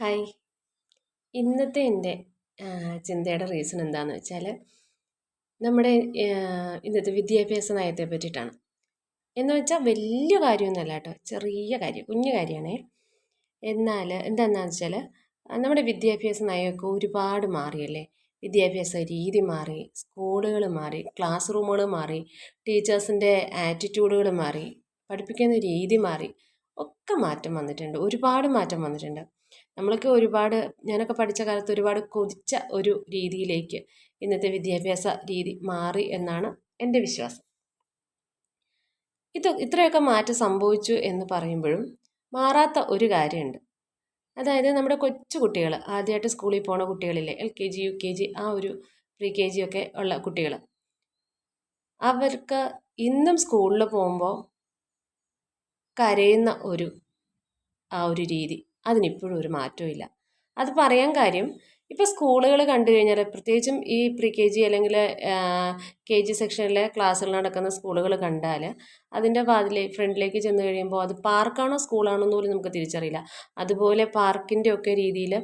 Hi. ഇന്നത്തെ എന്റെ ചിന്തയുടെ റീസൺ എന്താണെന്ന് വെച്ചാൽ നമ്മുടെ ഇന്നത്തെ വിദ്യാഭ്യാസ നയത്തെ പറ്റിയിട്ടാണ്. എന്ന് വെച്ചാൽ വലിയ കാര്യമൊന്നുമല്ല കേട്ടോ. ചെറിയ കാര്യം കുഞ്ഞു കാര്യമാണേ. എന്നാൽ എന്താണെന്ന് വെച്ചാൽ നമ്മുടെ വിദ്യാഭ്യാസ നയമൊക്കെ ഒരുപാട് മാറിയല്ലേ? വിദ്യാഭ്യാസ രീതി മാറി സ്കൂളുകൾ മാറി ക്ലാസ് റൂമുകൾ മാറി ടീച്ചേഴ്സിന്റെ ആറ്റിറ്റ്യൂഡുകൾ മാറി പഠിപ്പിക്കുന്ന രീതി മാറി ഒക്കെ മാറ്റം വന്നിട്ടുണ്ട്. ഒരുപാട് മാറ്റം വന്നിട്ടുണ്ട്. നമ്മളൊക്കെ ഒരുപാട് ഞാനൊക്കെ പഠിച്ച കാലത്ത് ഒരുപാട് കൊതിച്ച ഒരു രീതിയിലേക്ക് ഇന്നത്തെ വിദ്യാഭ്യാസ രീതി മാറി എന്നാണ് എന്റെ വിശ്വാസം. ഇത് ഇത്രയൊക്കെ മാറ്റം സംഭവിച്ചു എന്ന് പറയുമ്പോഴും മാറാത്ത ഒരു കാര്യമുണ്ട്. അതായത് നമ്മുടെ കൊച്ചു കുട്ടികൾ ആദ്യമായിട്ട് സ്കൂളിൽ പോണ കുട്ടികളില്ലേ L K G U K G ആ ഒരു പ്രീ കെ ജി ഒക്കെ ഉള്ള കുട്ടികൾ അവർക്ക് ഇന്നും സ്കൂളിൽ പോകുമ്പോൾ കരയുന്ന ഒരു ആ ഒരു രീതി. അതിനിപ്പോഴും ഒരു മാറ്റവും അത് പറയാൻ കാര്യം ഇപ്പോൾ സ്കൂളുകൾ കണ്ടു കഴിഞ്ഞാൽ പ്രത്യേകിച്ചും ഈ പ്രീ കെ ജി അല്ലെങ്കിൽ കെ ജി സെക്ഷനിലെ ക്ലാസ്സുകൾ നടക്കുന്ന സ്കൂളുകൾ കണ്ടാൽ അതിന്റെ വാതിലെ ഫ്രണ്ടിലേക്ക് ചെന്ന് കഴിയുമ്പോൾ അത് പാർക്കാണോ സ്കൂളാണോ എന്ന് പോലും നമുക്ക് തിരിച്ചറിയില്ല. അതുപോലെ പാർക്കിന്റെ ഒക്കെ രീതിയിൽ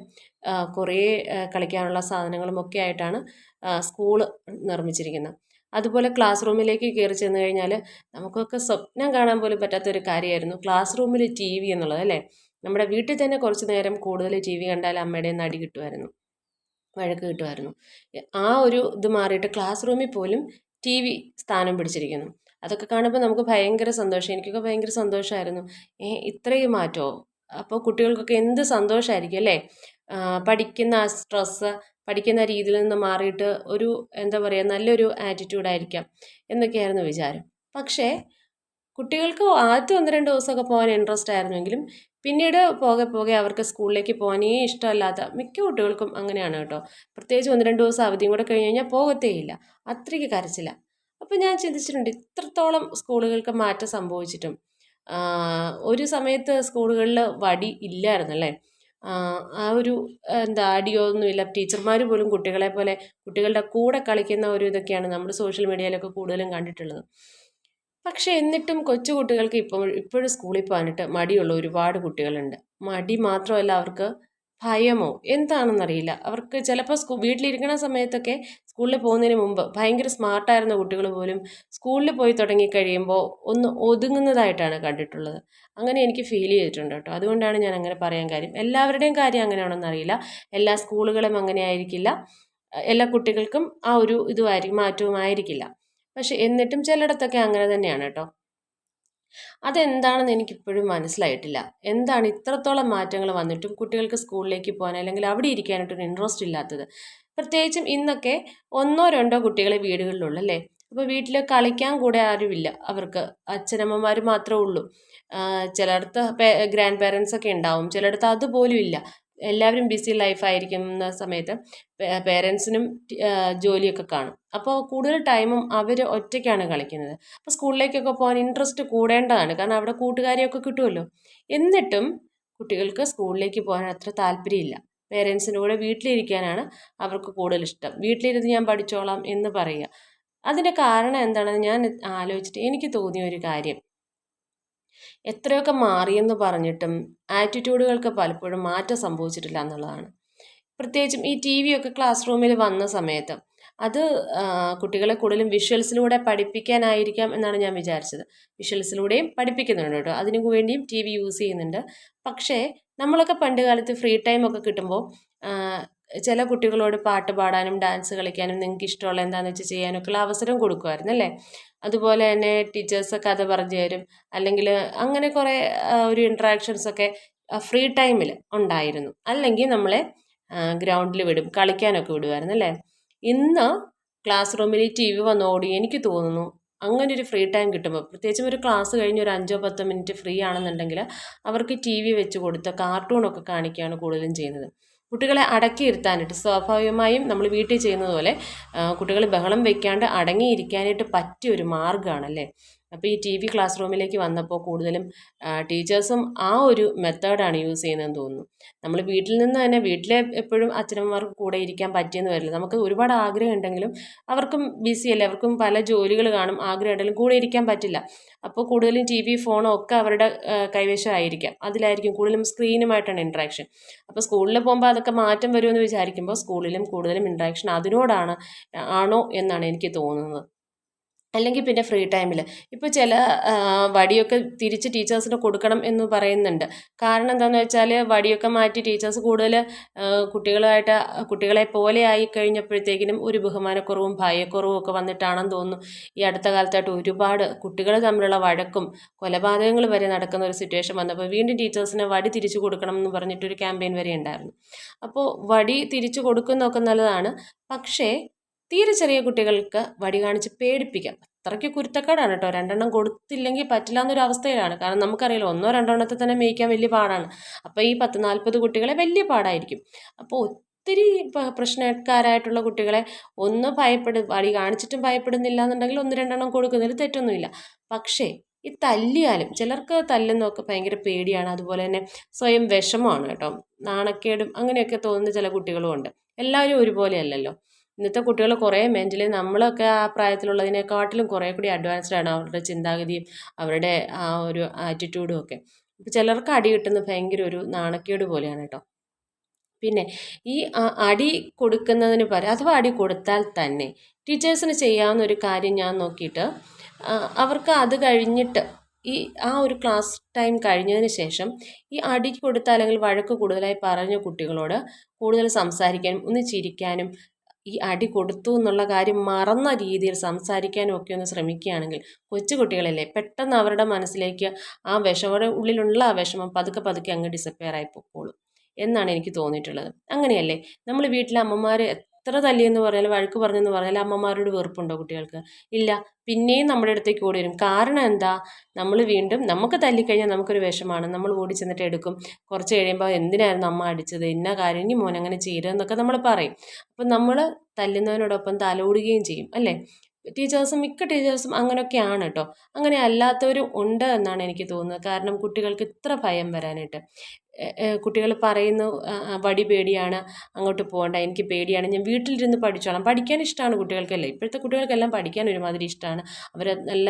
കുറേ കളിക്കാനുള്ള സാധനങ്ങളും ഒക്കെ ആയിട്ടാണ് സ്കൂൾ നിർമ്മിച്ചിരിക്കുന്നത്. അതുപോലെ ക്ലാസ് റൂമിലേക്ക് കയറി ചെന്ന് കഴിഞ്ഞാൽ നമുക്കൊക്കെ സ്വപ്നം കാണാൻ പോലും പറ്റാത്തൊരു കാര്യമായിരുന്നു ക്ലാസ് റൂമിൽ ടി വി എന്നുള്ളത് അല്ലേ? നമ്മുടെ വീട്ടിൽ തന്നെ കുറച്ച് നേരം കൂടുതൽ ടി വി കണ്ടാൽ അമ്മയുടെ നടി കിട്ടുമായിരുന്നു. വഴക്ക് കിട്ടുമായിരുന്നു. ആ ഒരു ഇത് മാറിയിട്ട് ക്ലാസ് റൂമിൽ പോലും ടി വി സ്ഥാനം പിടിച്ചിരിക്കുന്നു. അതൊക്കെ കാണുമ്പോൾ നമുക്ക് ഭയങ്കര സന്തോഷം. എനിക്കൊക്കെ ഭയങ്കര സന്തോഷമായിരുന്നു. ഏ ഇത്രയും മാറ്റമോ അപ്പോൾ കുട്ടികൾക്കൊക്കെ എന്ത് സന്തോഷമായിരിക്കും അല്ലേ? പഠിക്കുന്ന ആ സ്ട്രെസ്സ് പഠിക്കുന്ന രീതിയിൽ നിന്ന് മാറിയിട്ട് ഒരു എന്താ പറയുക നല്ലൊരു ആറ്റിറ്റ്യൂഡായിരിക്കാം എന്നൊക്കെയായിരുന്നു വിചാരം. പക്ഷേ കുട്ടികൾക്ക് ആദ്യത്തെ ഒന്ന് രണ്ട് ദിവസമൊക്കെ പോകാൻ ഇൻട്രസ്റ്റ് ആയിരുന്നെങ്കിലും പിന്നീട് പോകെ പോകെ അവർക്ക് സ്കൂളിലേക്ക് പോകാനേ ഇഷ്ടമല്ലാത്ത മിക്ക കുട്ടികൾക്കും അങ്ങനെയാണ് കേട്ടോ. പ്രത്യേകിച്ച് ഒന്ന് രണ്ട് ദിവസം അവധിയും കൂടെ കഴിഞ്ഞ് കഴിഞ്ഞാൽ പോകത്തേയില്ല. അത്രയ്ക്ക് കരച്ചില്ല അപ്പോൾ ഞാൻ ചിന്തിച്ചിട്ടുണ്ട് ഇത്രത്തോളം സ്കൂളുകൾക്ക് മാറ്റം സംഭവിച്ചിട്ടും ഒരു സമയത്ത് സ്കൂളുകളിൽ വടി ഇല്ലായിരുന്നല്ലേ? ആ ഒരു എന്താ അടിയോ ഒന്നുമില്ല ടീച്ചർമാർ പോലും കുട്ടികളെ പോലെ കുട്ടികളുടെ കൂടെ കളിക്കുന്ന ഒരു ഇതൊക്കെയാണ് നമ്മൾ സോഷ്യൽ മീഡിയയിലൊക്കെ കൂടുതലും കണ്ടിട്ടുള്ളത്. പക്ഷേ എന്നിട്ടും കൊച്ചുകുട്ടികൾക്ക് ഇപ്പോൾ ഇപ്പോഴും സ്കൂളിൽ പോകാനിട്ട് മടിയുള്ള ഒരുപാട് കുട്ടികളുണ്ട്. മടി മാത്രമല്ല അവർക്ക് ഭയമോ? എന്താണെന്നറിയില്ല. അവർക്ക് ചിലപ്പോൾ സ്കൂ വീട്ടിലിരിക്കുന്ന സമയത്തൊക്കെ സ്കൂളിൽ പോകുന്നതിന് മുമ്പ് ഭയങ്കര സ്മാർട്ടായിരുന്ന കുട്ടികൾ പോലും സ്കൂളിൽ പോയി തുടങ്ങി കഴിയുമ്പോൾ ഒന്ന് ഒതുങ്ങുന്നതായിട്ടാണ് കണ്ടിട്ടുള്ളത്. അങ്ങനെ എനിക്ക് ഫീൽ ചെയ്തിട്ടുണ്ട് കേട്ടോ. അതുകൊണ്ടാണ് ഞാൻ അങ്ങനെ പറയാൻ കാര്യം. എല്ലാവരുടെയും കാര്യം അങ്ങനെയാണോ എന്നറിയില്ല എല്ലാ സ്കൂളുകളും അങ്ങനെ ആയിരിക്കില്ല എല്ലാ കുട്ടികൾക്കും ആ ഒരു ഇതുമായിരിക്കും മാറ്റവും ആയിരിക്കില്ല പക്ഷെ എന്നിട്ടും ചിലയിടത്തൊക്കെ അങ്ങനെ തന്നെയാണ് കേട്ടോ. അതെന്താണെന്ന് എനിക്കിപ്പോഴും മനസ്സിലായിട്ടില്ല. എന്താണ് ഇത്രത്തോളം മാറ്റങ്ങൾ വന്നിട്ടും കുട്ടികൾക്ക് സ്കൂളിലേക്ക് പോകാൻ അല്ലെങ്കിൽ അവിടെ ഇരിക്കാനായിട്ടൊരു ഇൻട്രസ്റ്റ് ഇല്ലാത്തത്? പ്രത്യേകിച്ചും ഇന്നൊക്കെ ഒന്നോ രണ്ടോ കുട്ടികളെ വീടുകളിലുള്ളൂ അല്ലേ അപ്പോൾ വീട്ടിൽ കളിക്കാൻ കൂടെ ആരുമില്ല. അവർക്ക് അച്ഛനമ്മമാർ മാത്രമേ ഉള്ളൂ. ചിലയിടത്ത് ഗ്രാൻഡ് പേരൻസ് ഒക്കെ ഉണ്ടാവും. ചിലയിടത്ത് അതുപോലും ഇല്ല. എല്ലാവരും ബിസി ലൈഫായിരിക്കുന്ന സമയത്ത് പേരൻസിനും ജോലിയൊക്കെ കാണും. അപ്പോൾ കൂടുതൽ ടൈമും അവർ ഒറ്റയ്ക്കാണ് കളിക്കുന്നത്. അപ്പോൾ സ്കൂളിലേക്കൊക്കെ പോകാൻ ഇൻട്രസ്റ്റ് കൂടേണ്ടതാണ്. കാരണം അവിടെ കൂട്ടുകാരെയൊക്കെ കിട്ടുമല്ലോ എന്നിട്ടും കുട്ടികൾക്ക് സ്കൂളിലേക്ക് പോകാൻ അത്ര താല്പര്യമില്ല. പേരൻസിന്റെ കൂടെ വീട്ടിലിരിക്കാനാണ് അവർക്ക് കൂടുതൽ ഇഷ്ടം. വീട്ടിലിരുന്ന് ഞാൻ പഠിച്ചോളാം എന്ന് പറയുക. അതിന്റെ കാരണം എന്താണെന്ന് ഞാൻ ആലോചിച്ചിട്ട് എനിക്ക് തോന്നിയ ഒരു കാര്യം. എത്രയൊക്കെ മാറിയെന്ന് പറഞ്ഞിട്ടും ആറ്റിറ്റ്യൂഡുകൾക്ക് പലപ്പോഴും മാറ്റം സംഭവിച്ചിട്ടില്ല എന്നുള്ളതാണ്. പ്രത്യേകിച്ചും ഈ ടി വി ഒക്കെ ക്ലാസ് റൂമിൽ വന്ന സമയത്ത് അത് കുട്ടികളെ കൂടുതലും വിഷ്വൽസിലൂടെ പഠിപ്പിക്കാനായിരിക്കാം എന്നാണ് ഞാൻ വിചാരിച്ചത്. വിഷ്വൽസിലൂടെയും പഠിപ്പിക്കുന്നുണ്ട് കേട്ടോ. അതിനു വേണ്ടിയും ടി വി യൂസ് ചെയ്യുന്നുണ്ട്. പക്ഷേ നമ്മളൊക്കെ പണ്ട് കാലത്ത് ഫ്രീ ടൈം ഒക്കെ കിട്ടുമ്പോൾ ചില കുട്ടികളോട് പാട്ട് പാടാനും ഡാൻസ് കളിക്കാനും നിങ്ങൾക്ക് ഇഷ്ടമുള്ള എന്താണെന്ന് വെച്ചാൽ ചെയ്യാനൊക്കെയുള്ള അവസരം കൊടുക്കുമായിരുന്നു അല്ലേ? അതുപോലെ തന്നെ ടീച്ചേഴ്സ് കഥ പറഞ്ഞു തരും. അല്ലെങ്കിൽ അങ്ങനെ കുറേ ഒരു ഇൻട്രാക്ഷൻസ് ഒക്കെ ഫ്രീ ടൈമിൽ ഉണ്ടായിരുന്നു. അല്ലെങ്കിൽ നമ്മളെ ഗ്രൗണ്ടിൽ വിടും കളിക്കാനൊക്കെ വിടുമായിരുന്നു അല്ലേ? ഇന്ന് ക്ലാസ് റൂമിൽ ടി വി വന്നോടി എനിക്ക് തോന്നുന്നു അങ്ങനെ ഒരു ഫ്രീ ടൈം കിട്ടുമ്പോൾ പ്രത്യേകിച്ചും ഒരു ക്ലാസ് കഴിഞ്ഞ് ഒരു അഞ്ചോ പത്തോ മിനിറ്റ് ഫ്രീ ആണെന്നുണ്ടെങ്കിൽ അവർക്ക് ടി വി വെച്ച് കൊടുത്ത് കാർട്ടൂണൊക്കെ കാണിക്കുകയാണ് കൂടുതലും ചെയ്യുന്നത്. കുട്ടികളെ അടക്കി അടക്കിയിരുത്താനായിട്ട് സ്വാഭാവികമായും നമ്മൾ വീട്ടിൽ ചെയ്യുന്നത് പോലെ കുട്ടികൾ ബഹളം വെക്കാണ്ട് അടങ്ങിയിരിക്കാനായിട്ട് പറ്റിയ ഒരു മാർഗമാണല്ലേ അപ്പോൾ ഈ ടി വി ക്ലാസ് റൂമിലേക്ക് വന്നപ്പോൾ കൂടുതലും ടീച്ചേഴ്സും ആ ഒരു മെത്തേഡാണ് യൂസ് ചെയ്യുന്നതെന്ന് തോന്നുന്നു. നമ്മൾ വീട്ടിൽ നിന്ന് തന്നെ വീട്ടിലെ എപ്പോഴും അച്ഛനമ്മമാർക്ക് കൂടെ ഇരിക്കാൻ പറ്റിയെന്ന് വരില്ല. നമുക്ക് ഒരുപാട് ആഗ്രഹം ഉണ്ടെങ്കിലും അവർക്കും ബിസി അല്ലേ? അവർക്കും പല ജോലികൾ കാണും ആഗ്രഹം ഉണ്ടെങ്കിലും കൂടെ ഇരിക്കാൻ പറ്റില്ല. അപ്പോൾ കൂടുതലും ടി വി ഫോണോ ഒക്കെ അവരുടെ കൈവശമായിരിക്കാം. അതിലായിരിക്കും കൂടുതലും സ്ക്രീനുമായിട്ടാണ് ഇൻട്രാക്ഷൻ അപ്പോൾ സ്കൂളിൽ പോകുമ്പോൾ അതൊക്കെ മാറ്റം വരുമെന്ന് വിചാരിക്കുമ്പോൾ സ്കൂളിലും കൂടുതലും ഇൻട്രാക്ഷൻ അതിനോടാണ് ആണോ എന്നാണ് എനിക്ക് തോന്നുന്നത്. അല്ലെങ്കിൽ പിന്നെ ഫ്രീ ടൈമിൽ ഇപ്പോൾ ചില വടിയൊക്കെ തിരിച്ച് ടീച്ചേഴ്സിന് കൊടുക്കണം എന്ന് പറയുന്നുണ്ട്. കാരണം എന്താണെന്ന് വെച്ചാൽ വടിയൊക്കെ മാറ്റി ടീച്ചേഴ്സ് കൂടുതൽ കുട്ടികളായിട്ട് കുട്ടികളെ പോലെ ആയി കഴിഞ്ഞപ്പോഴത്തേക്കിനും ഒരു ബഹുമാനക്കുറവും ഭയക്കുറവും ഒക്കെ വന്നിട്ടാണെന്ന് തോന്നുന്നു. ഈ അടുത്ത കാലത്തായിട്ട് ഒരുപാട് കുട്ടികൾ തമ്മിലുള്ള വഴക്കും കൊലപാതകങ്ങൾ വരെ നടക്കുന്ന ഒരു സിറ്റുവേഷൻ വന്നപ്പോൾ വീണ്ടും ടീച്ചേഴ്സിന് വടി തിരിച്ചു കൊടുക്കണം എന്ന് പറഞ്ഞിട്ടൊരു ക്യാമ്പയിൻ വരെ ഉണ്ടായിരുന്നു. അപ്പോൾ വടി തിരിച്ചു കൊടുക്കുന്നതൊക്കെ നല്ലതാണ്. പക്ഷേ തീരെ ചെറിയ കുട്ടികൾക്ക് വടി കാണിച്ച് പേടിപ്പിക്കാം. അത്രയ്ക്ക് കുരുത്തക്കേടാണ് കേട്ടോ. രണ്ടെണ്ണം കൊടുത്തില്ലെങ്കിൽ പറ്റില്ല എന്നൊരു അവസ്ഥയിലാണ്. കാരണം നമുക്കറിയില്ല ഒന്നോ രണ്ടോ എണ്ണത്തെ തന്നെ മേയ്ക്കാൻ വലിയ പാടാണ്. അപ്പോൾ ഈ പത്ത് നാൽപ്പത് കുട്ടികളെ വലിയ പാടായിരിക്കും. അപ്പോൾ ഒത്തിരി പ്രശ്നക്കാരായിട്ടുള്ള കുട്ടികളെ ഒന്ന് ഭയപ്പെടു വടി കാണിച്ചിട്ടും ഭയപ്പെടുന്നില്ല എന്നുണ്ടെങ്കിൽ ഒന്ന് രണ്ടെണ്ണം കൊടുക്കുന്നതിൽ തെറ്റൊന്നുമില്ല. പക്ഷേ ഈ തല്ലിയാലും ചിലർക്ക് തല്ലെന്നൊക്കെ ഭയങ്കര പേടിയാണ്. അതുപോലെ തന്നെ സ്വയം വിഷമമാണ് കേട്ടോ. നാണക്കേടും അങ്ങനെയൊക്കെ തോന്നുന്ന ചില കുട്ടികളും ഉണ്ട് എല്ലാവരും ഒരുപോലെയല്ലല്ലോ. ഇന്നത്തെ കുട്ടികൾ കുറേ മെന്റലി നമ്മളൊക്കെ ആ പ്രായത്തിലുള്ളതിനെക്കാട്ടിലും കുറേ കൂടി അഡ്വാൻസ്ഡാണ് അവരുടെ ചിന്താഗതിയും അവരുടെ ആ ഒരു ആറ്റിറ്റ്യൂഡും ഒക്കെ. അപ്പോൾ ചിലർക്ക് അടി കിട്ടുന്നത് ഭയങ്കര ഒരു നാണക്കേട് പോലെയാണ് കേട്ടോ. പിന്നെ ഈ അടി കൊടുക്കുന്നതിന് പകരം അഥവാ അടി കൊടുത്താൽ തന്നെ ടീച്ചേഴ്സിന് ചെയ്യാവുന്ന ഒരു കാര്യം ഞാൻ നോക്കിയിട്ട് അവർക്ക് അത് കഴിഞ്ഞിട്ട് ഈ ആ ഒരു ക്ലാസ് ടൈം കഴിഞ്ഞതിന് ശേഷം ഈ അടി കൊടുത്ത അല്ലെങ്കിൽ വഴക്ക് കൂടുതലായി പറഞ്ഞ കുട്ടികളോട് കൂടുതൽ സംസാരിക്കാനും ഒന്ന് ചിരിക്കാനും ഈ അടി കൊടുത്തു എന്നുള്ള കാര്യം മറന്ന രീതിയിൽ സംസാരിക്കാനും ഒക്കെ ഒന്ന് ശ്രമിക്കുകയാണെങ്കിൽ കൊച്ചുകുട്ടികളല്ലേ പെട്ടെന്ന് അവരുടെ മനസ്സിലേക്ക് ആ വിഷമയുടെ ഉള്ളിലുള്ള ആ വിഷമം പതുക്കെ പതുക്കെ അങ്ങ് ഡിസപ്പയർ ആയി പൊക്കോളും എന്നാണ് എനിക്ക് തോന്നിയിട്ടുള്ളത്. അങ്ങനെയല്ലേ നമ്മൾ വീട്ടിലെ അമ്മമാർ എത്ര തല്ലിയെന്ന് പറഞ്ഞാലും വഴക്ക് പറഞ്ഞെന്ന് പറഞ്ഞാലും അമ്മമാരോട് വെറുപ്പുണ്ടോ കുട്ടികൾക്ക്? ഇല്ല. പിന്നെയും നമ്മുടെ അടുത്തേക്ക് ഓടി വരും കാരണം എന്താ? നമ്മൾ വീണ്ടും നമുക്ക് തല്ലിക്കഴിഞ്ഞാൽ നമുക്കൊരു വിഷമാണ്. നമ്മൾ ഓടി ചെന്നിട്ട് എടുക്കും. കുറച്ച് കഴിയുമ്പോൾ എന്തിനായിരുന്നു അമ്മ അടിച്ചത്? ഇന്ന കാര്യം? ഇനി മോൻ അങ്ങനെ ചെയ്യരുതെന്നൊക്കെ നമ്മൾ പറയും. അപ്പം നമ്മൾ തല്ലുന്നതിനോടൊപ്പം തലോടുകയും ചെയ്യും അല്ലേ? ടീച്ചേഴ്സും മിക്ക ടീച്ചേഴ്സും അങ്ങനെയൊക്കെയാണ് കേട്ടോ അങ്ങനെ അല്ലാത്തവരും ഉണ്ട് എന്നാണ് എനിക്ക് തോന്നുന്നത്. കാരണം കുട്ടികൾക്ക് ഇത്ര ഭയം വരാനായിട്ട്. കുട്ടികൾ പറയുന്നു വടി പേടിയാണ് അങ്ങോട്ട് പോകണ്ട എനിക്ക് പേടിയാണ്. ഞാൻ വീട്ടിലിരുന്ന് പഠിച്ചോളാം. പഠിക്കാൻ ഇഷ്ടമാണ് കുട്ടികൾക്കല്ലേ. ഇപ്പോഴത്തെ കുട്ടികൾക്കെല്ലാം പഠിക്കാൻ ഒരുമാതിരി ഇഷ്ടമാണ് അവർ നല്ല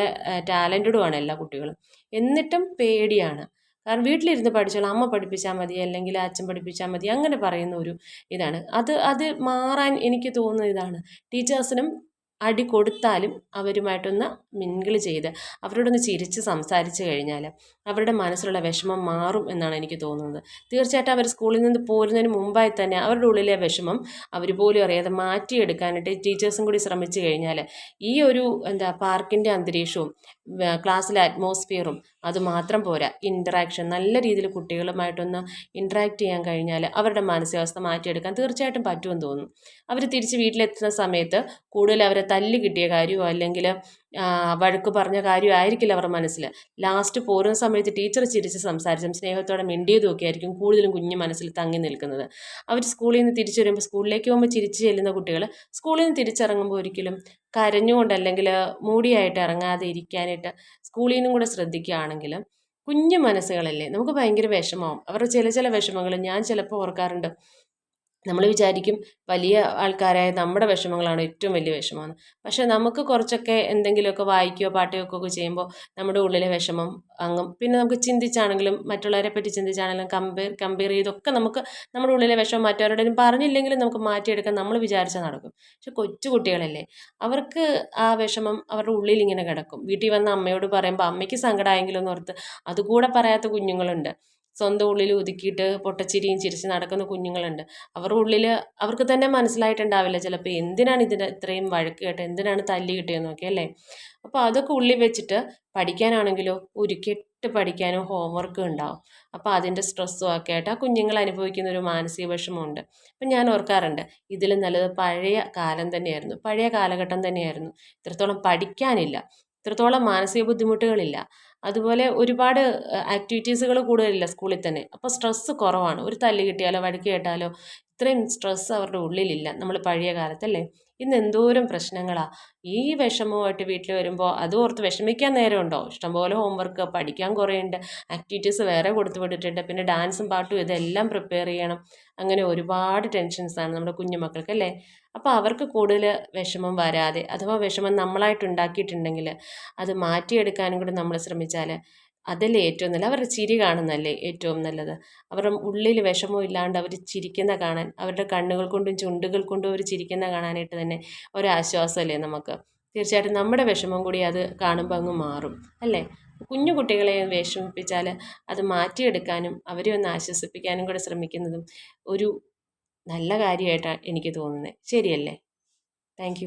ടാലന്റഡുമാണ് എല്ലാ കുട്ടികളും. എന്നിട്ടും പേടിയാണ്. കാരണം വീട്ടിലിരുന്ന് പഠിച്ചോളാം. അമ്മ പഠിപ്പിച്ചാൽ മതി അല്ലെങ്കിൽ അച്ഛൻ പഠിപ്പിച്ചാൽ മതി അങ്ങനെ പറയുന്ന ഒരു ഇതാണ്. അത് അത് മാറാൻ എനിക്ക് തോന്നുന്ന ഇതാണ്. ടീച്ചേഴ്സിനും അടി കൊടുത്താലും അവരുമായിട്ടൊന്ന് മിങ്കിൾ ചെയ്ത് അവരോടൊന്ന് ചിരിച്ച് സംസാരിച്ച് കഴിഞ്ഞാൽ അവരുടെ മനസ്സിലുള്ള വിഷമം മാറും എന്നാണ് എനിക്ക് തോന്നുന്നത്. തീർച്ചയായിട്ടും അവർ സ്കൂളിൽ നിന്ന് പോരുന്നതിന് മുമ്പായി തന്നെ അവരുടെ ഉള്ളിലെ വിഷമം അവർ പോലും അറിയാതെ മാറ്റിയെടുക്കാനായിട്ട് ടീച്ചേഴ്സും കൂടി ശ്രമിച്ചു കഴിഞ്ഞാൽ ഈ ഒരു എന്താ പാർക്കിന്റെ അന്തരീക്ഷവും ക്ലാസ്സിലെ അറ്റ്മോസ്ഫിയറും അതുമാത്രം പോരാ. ഇന്ററാക്ഷൻ നല്ല രീതിയിൽ കുട്ടികളുമായിട്ടൊന്ന് ഇൻട്രാക്ട് ചെയ്യാൻ കഴിഞ്ഞാൽ അവരുടെ മാനസികാവസ്ഥ മാറ്റിയെടുക്കാൻ തീർച്ചയായിട്ടും പറ്റുമെന്ന് തോന്നുന്നു. അവർ തിരിച്ച് വീട്ടിലെത്തുന്ന സമയത്ത് കൂടുതൽ അവരെ തല്ല് കിട്ടിയ കാര്യമോ അല്ലെങ്കിൽ വഴക്ക് പറഞ്ഞ കാര്യമായിരിക്കില്ല അവരുടെ മനസ്സിൽ ലാസ്റ്റ് പോരുന്ന സമയത്ത് ടീച്ചർ ചിരിച്ച് സംസാരിച്ചും സ്നേഹത്തോടെ മിണ്ടിയതും ഒക്കെ ആയിരിക്കും കൂടുതലും കുഞ്ഞ് മനസ്സിൽ തങ്ങി നിൽക്കുന്നത്. അവർ സ്കൂളിൽ നിന്ന് തിരിച്ചു വരുമ്പോൾ സ്കൂളിലേക്ക് പോകുമ്പോൾ ചിരിച്ച് ചെല്ലുന്ന കുട്ടികൾ സ്കൂളിൽ നിന്ന് തിരിച്ചിറങ്ങുമ്പോൾ ഒരിക്കലും കരഞ്ഞുകൊണ്ട് അല്ലെങ്കിൽ മൂടിയായിട്ട് ഇറങ്ങാതെ ഇരിക്കാനായിട്ട് സ്കൂളിൽ നിന്നും കൂടെ ശ്രദ്ധിക്കുകയാണെങ്കിൽ കുഞ്ഞു മനസ്സുകളല്ലേ നമുക്ക് ഭയങ്കര വിഷമമാവും അവരുടെ ചില ചില വിഷമങ്ങൾ ഞാൻ ചിലപ്പോൾ ഓർക്കാറുണ്ട്. നമ്മൾ വിചാരിക്കും വലിയ ആൾക്കാരായ നമ്മുടെ വിഷമങ്ങളാണ് ഏറ്റവും വലിയ വിഷമമെന്ന് പക്ഷേ നമുക്ക് കുറച്ചൊക്കെ എന്തെങ്കിലുമൊക്കെ വായിക്കുകയോ പാട്ട് കേൾക്കുകയൊക്കെ ചെയ്യുമ്പോൾ നമ്മുടെ ഉള്ളിലെ വിഷമം അങ്ങും. പിന്നെ നമുക്ക് ചിന്തിച്ചാണെങ്കിലും മറ്റുള്ളവരെ പറ്റി ചിന്തിച്ചാണെങ്കിലും കമ്പയർ കമ്പയർ ചെയ്തൊക്കെ നമുക്ക് നമ്മുടെ ഉള്ളിലെ വിഷമം മറ്റവരോടും പറഞ്ഞില്ലെങ്കിലും നമുക്ക് മാറ്റിയെടുക്കാൻ നമ്മൾ വിചാരിച്ചാൽ നടക്കും. പക്ഷെ കൊച്ചു കുട്ടികളല്ലേ അവർക്ക് ആ വിഷമം അവരുടെ ഉള്ളിൽ ഇങ്ങനെ കിടക്കും. വീട്ടിൽ വന്ന അമ്മയോട് പറയുമ്പോൾ അമ്മയ്ക്ക് സങ്കടമായെങ്കിലും ഓർത്ത് അതുകൂടെ പറയാത്ത കുഞ്ഞുങ്ങളുണ്ട്. സ്വന്തം ഉള്ളിൽ ഒതുക്കിയിട്ട് പൊട്ടച്ചിരിയും ചിരിച്ച് നടക്കുന്ന കുഞ്ഞുങ്ങളുണ്ട്. അവരുടെ ഉള്ളിൽ അവർക്ക് തന്നെ മനസ്സിലായിട്ടുണ്ടാവില്ല ചിലപ്പോൾ എന്തിനാണ് ഇതിന് ഇത്രയും വഴക്ക് കേട്ടത് എന്തിനാണ് തല്ലി കിട്ടിയെന്നൊക്കെ അല്ലേ? അപ്പോൾ അതൊക്കെ ഉള്ളിൽ വെച്ചിട്ട് പഠിക്കാനാണെങ്കിലോ ഉരുക്കിട്ട് പഠിക്കാനോ ഹോംവർക്ക് ഉണ്ടാവും. അപ്പോൾ അതിന്റെ സ്ട്രെസ്സും ഒക്കെ ആയിട്ട് ആ കുഞ്ഞുങ്ങൾ അനുഭവിക്കുന്ന ഒരു മാനസിക വിഷമമുണ്ട്. അപ്പം ഞാൻ ഓർക്കാറുണ്ട് ഇതിൽ നല്ലത് പഴയ കാലം തന്നെയായിരുന്നു. പഴയ കാലഘട്ടം തന്നെയായിരുന്നു. ഇത്രത്തോളം പഠിക്കാനില്ല. ഇത്രത്തോളം മാനസിക ബുദ്ധിമുട്ടുകളില്ല. അതുപോലെ ഒരുപാട് ആക്ടിവിറ്റീസുകൾ കൂടുതലില്ല സ്കൂളിൽ തന്നെ. അപ്പോൾ സ്ട്രെസ്സ് കുറവാണ്. ഒരു തല്ല് കിട്ടിയാലോ വഴക്ക് കേട്ടാലോ ഇത്രയും സ്ട്രെസ്സ് അവരുടെ ഉള്ളിലില്ല. നമ്മൾ പഴയ കാലത്തല്ലേ ഇന്ന് എന്തോരം പ്രശ്നങ്ങളാണ് ഈ വിഷമമായിട്ട് വീട്ടിൽ വരുമ്പോൾ അത് ഓർത്ത് വിഷമിക്കാൻ നേരമുണ്ടോ? ഇഷ്ടംപോലെ ഹോംവർക്ക് പഠിക്കാൻ കുറേ ഉണ്ട് ആക്ടിവിറ്റീസ് വേറെ കൊടുത്തു വിട്ടിട്ടുണ്ട്. പിന്നെ ഡാൻസും പാട്ടും ഇതെല്ലാം പ്രിപ്പയർ ചെയ്യണം. അങ്ങനെ ഒരുപാട് ടെൻഷൻസാണ് നമ്മുടെ കുഞ്ഞുമക്കൾക്ക് അല്ലേ? അപ്പോൾ അവർക്ക് കൂടുതൽ വിഷമം വരാതെ അഥവാ വിഷമം നമ്മളായിട്ട് ഉണ്ടാക്കിയിട്ടുണ്ടെങ്കിൽ അത് മാറ്റിയെടുക്കാനും കൂടി നമ്മൾ ശ്രമിച്ചാൽ അതല്ലേ ഏറ്റവും നല്ലത് അവരുടെ ചിരി കാണുന്നതല്ലേ ഏറ്റവും നല്ലത്. അവരുടെ ഉള്ളിൽ വിഷമം ഇല്ലാണ്ട് അവർ ചിരിക്കുന്ന കാണാൻ അവരുടെ കണ്ണുകൾ കൊണ്ടും ചുണ്ടുകൾ കൊണ്ടും അവർ ചിരിക്കുന്ന കാണാനായിട്ട് തന്നെ ഒരാശ്വാസമല്ലേ നമുക്ക്. തീർച്ചയായിട്ടും നമ്മുടെ വിഷമം കൂടി അത് കാണുമ്പോൾ അങ്ങ് മാറും അല്ലേ? കുഞ്ഞു കുട്ടികളെ വിഷമിപ്പിച്ചാൽ അത് മാറ്റിയെടുക്കാനും അവരെ ഒന്ന് ആശ്വസിപ്പിക്കാനും കൂടെ ശ്രമിക്കുന്നതും ഒരു നല്ല കാര്യമായിട്ടാണ് എനിക്ക് തോന്നുന്നത് ശരിയല്ലേ? താങ്ക്